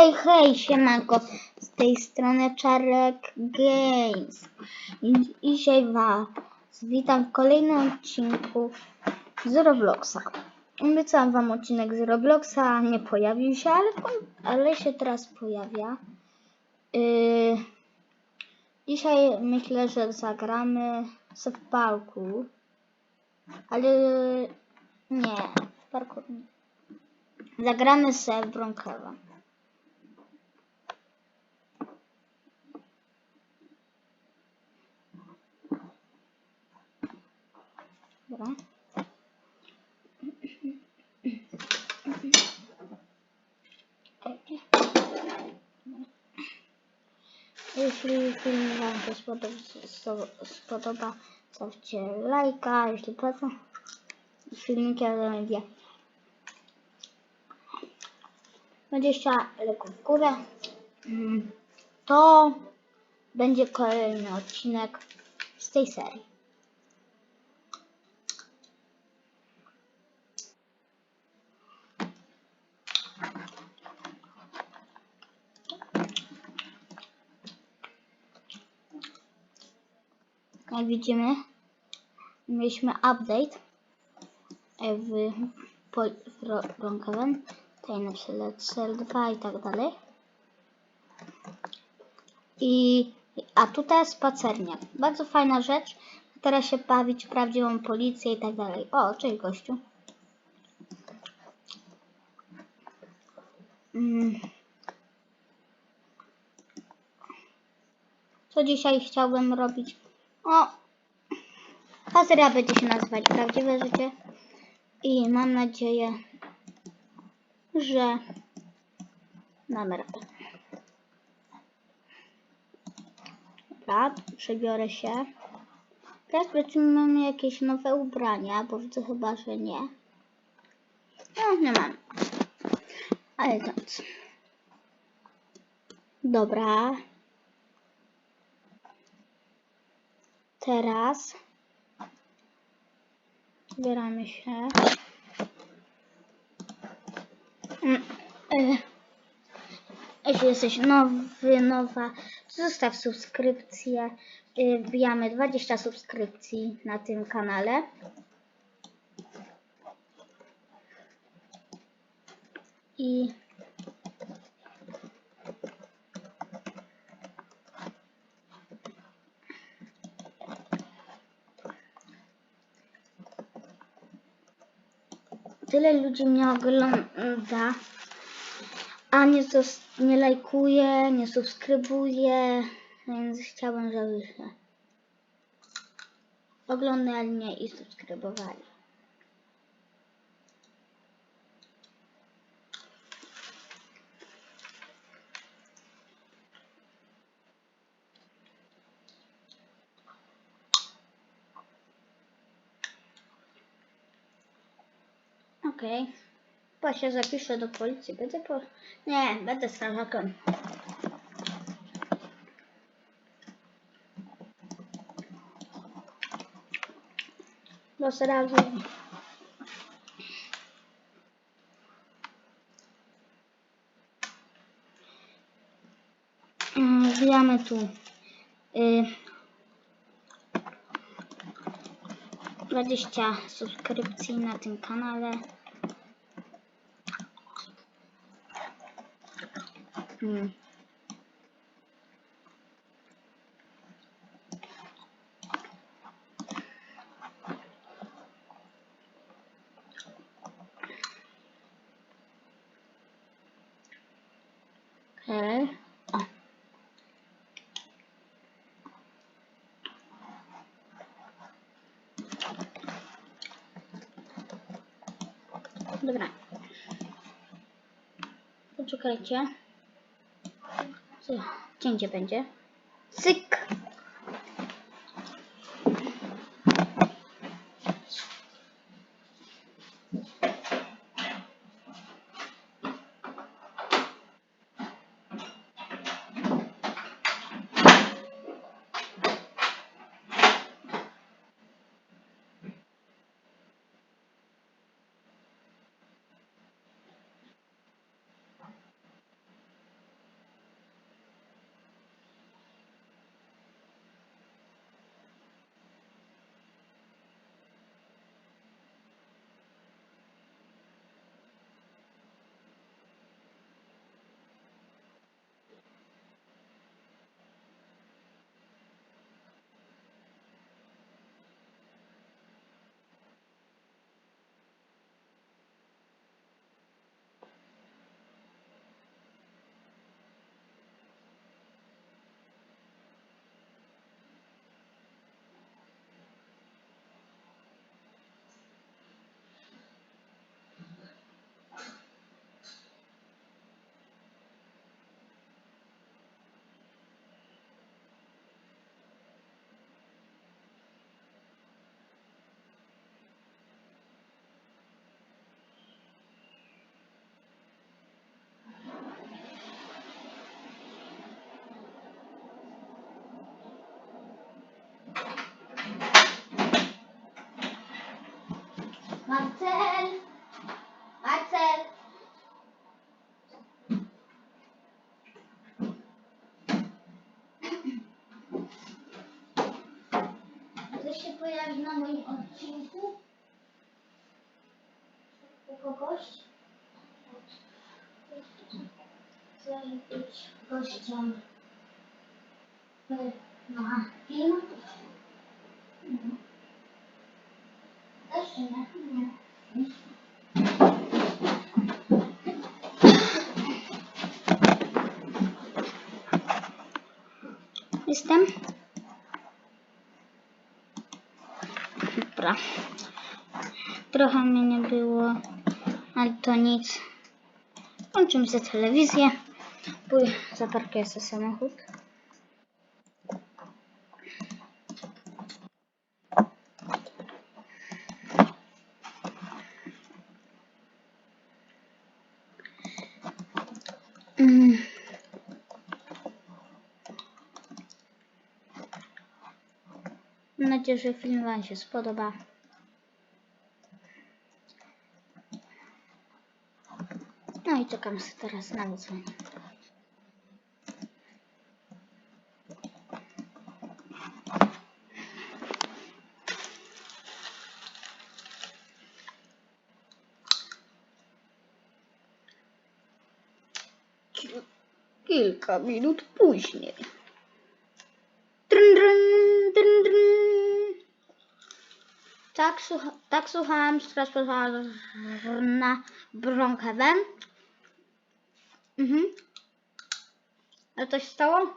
Hej, hej, siemanko, z tej strony Czarek Games. I dzisiaj was witam w kolejnym odcinku z Robloxa. Obiecałam wam odcinek z Robloxa, nie pojawił się, ale, ale się teraz pojawia. Yy, dzisiaj myślę, że zagramy w parku, ale nie, w parku nie. Zagramy sobie w Bronkhaven. Dobra. Jeśli film Wam się spodoba, spodoba stawcie lajka, jeśli poza filmiki będzie 20 leków w górę, mm, to będzie kolejny odcinek z tej serii. Jak widzimy, mieliśmy update e, w, po- w Ro- Bronkhaven, tajne Cell 2 i tak dalej. I, a tutaj spacernia. Bardzo fajna rzecz. Teraz się bawić prawdziwą policję i tak dalej. O, cześć gościu. Mm. Co dzisiaj chciałbym robić? O, ta seria będzie się nazywać Prawdziwe Życie i mam nadzieję, że damy radę. Dobra, przebiorę się. Teraz powiedzmy mamy jakieś nowe ubrania, bo widzę chyba, że nie. No, nie mam. Ale nic. Dobra. Teraz zbieramy się. Mm, e, Jeśli jesteś nowy, nowa, zostaw subskrypcję. Y, Wbijamy 20 subskrypcji na tym kanale. I tyle ludzi mnie ogląda, a nie, nie lajkuje, nie subskrybuje, więc chciałbym, żeby oglądali mnie i subskrybowali. Okej. Okay. się zapiszę do policji. Będę po... Nie, będę strażakiem. Los razy. Mm, Wbijamy tu y, 20 subskrypcji na tym kanale. Hmm. Okej. O. Dobra. Poczekajcie. Cięcie będzie. Syk. Marcel! Marcel! Chcesz się pojawić na moim odcinku? U kogoś? Chcesz być gościem na film? Mhm. Też? Nie. Jestem. Dobra. Trochę mnie nie było, ale to nic. Włączymy sobie telewizję. Pój zaparkuję sobie samochód. Mam nadzieję, że film Wam się spodoba. No i czekam sobie teraz na wyzwanie. Kil- Kilka minut później. Tak, słucha, tak słuchałem straż pożarna Bronkhaven. Mhm. Ale coś stało?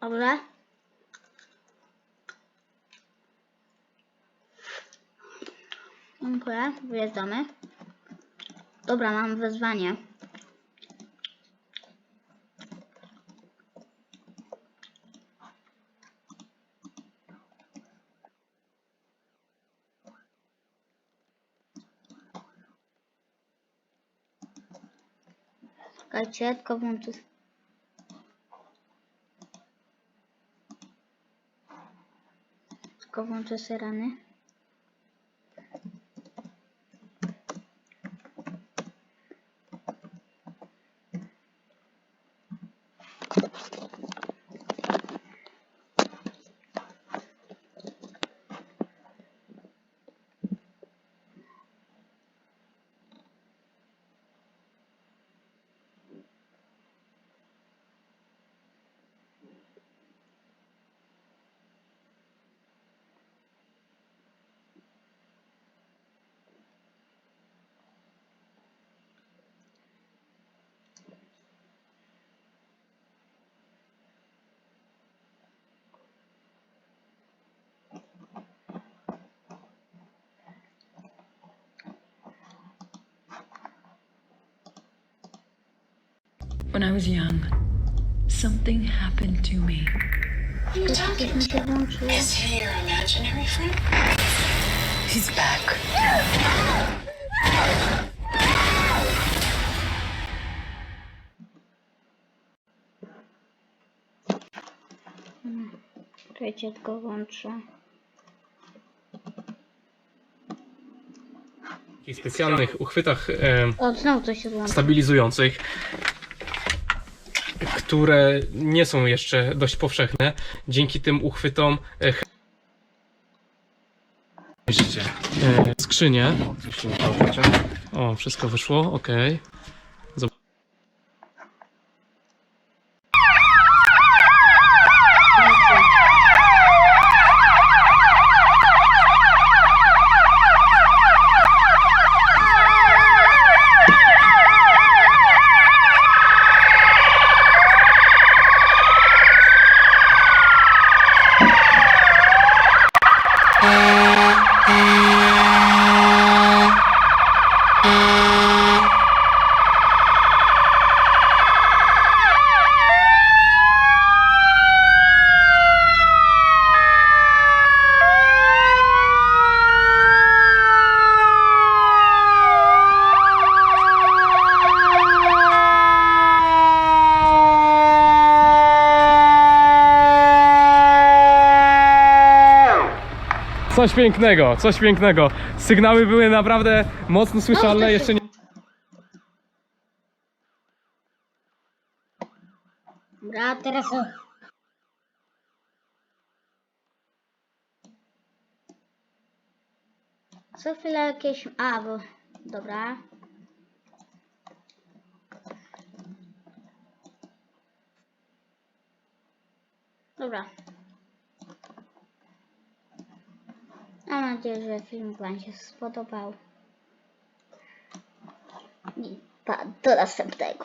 Dobrze. Dziękuję. Wyjeżdżamy. Dobra, mam wezwanie. Czekajcie, tylko włączę. Tylko When I was young, something happened to me. Coś mi się włączyło. Is he your imaginary friend? He's back. Czekajcie, tylko włączę. takich specjalnych uchwytach e, O, znowu coś się stabilizujących, które nie są jeszcze dość powszechne. Dzięki tym uchwytom e, Widzicie, e, skrzynię. O, wszystko wyszło, ok. Coś pięknego, coś pięknego. Sygnały były naprawdę mocno słyszalne, jeszcze nie... Dobra, teraz... Co chwilę jakieś... A, bo... Dobra. Dobra. Nadzieję, że film Wam się spodobał. I pa, do następnego.